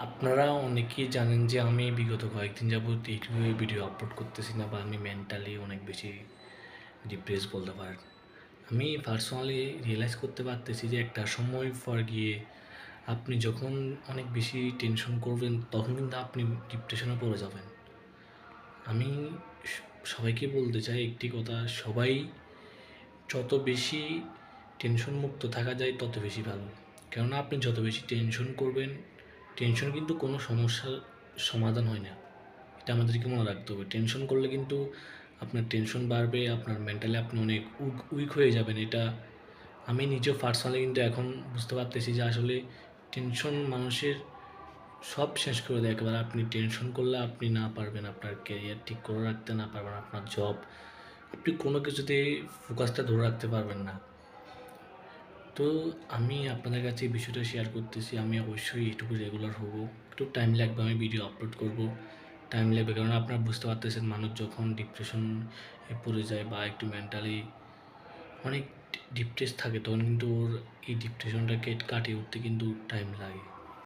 আপনারা অনেকেই জানেন যে আমি বিগত কয়েকদিন যাবত ইউটিউবে ভিডিও আপলোড করতেছি না বা আমি মেন্টালি অনেক বেশি ডিপ্রেস বলতে পারেন। আমি পার্সোনালি রিয়েলাইজ করতে পারতেছি যে একটা সময় পর গিয়ে আপনি যখন অনেক বেশি টেনশন করবেন, তখন কিন্তু আপনি ডিপ্রেশনে পড়ে যাবেন। আমি সবাইকে বলতে চাই একটি কথা, সবাই যত বেশি টেনশন মুক্ত থাকা যায়, তত বেশি ভালো। কেননা আপনি যত বেশি টেনশন করবেন টেনশন কিন্তু কোনো সমস্যার সমাধান হয় না। এটা আমাদেরকে মনে রাখতে হবে। টেনশন করলে কিন্তু আপনার টেনশন বাড়বে, আপনার মেন্টালি আপনি অনেক উইক হয়ে যাবেন। এটা আমি নিজেও পার্সোনালি কিন্তু এখন বুঝতে পারতেছি যে আসলে টেনশন মানুষের সব শেষ করে দেয়। একেবারে আপনি টেনশন করলে আপনি না পারবেন আপনার ক্যারিয়ার ঠিক করে রাখতে, না পারবেন আপনার জব আপনি কোনো কিছুতে ফোকাসটা ধরে রাখতে পারবেন না। তো আমি আপনাদের কাছে এই বিষয়টা শেয়ার করতেছি। আমি অবশ্যই এটুকু রেগুলার হব। একটু টাইম লাগবে, আমি ভিডিও আপলোড করব। টাইম লাগবে কারণ আপনারা বুঝতে পারতেছেন মানুষ যখন ডিপ্রেশন পড়ে যায় বা একটু মেন্টালি অনেক ডিপ্রেস থাকে, তখন কিন্তু ওর এই ডিপ্রেশনটাকে কাটিয়ে উঠতে কিন্তু টাইম লাগে।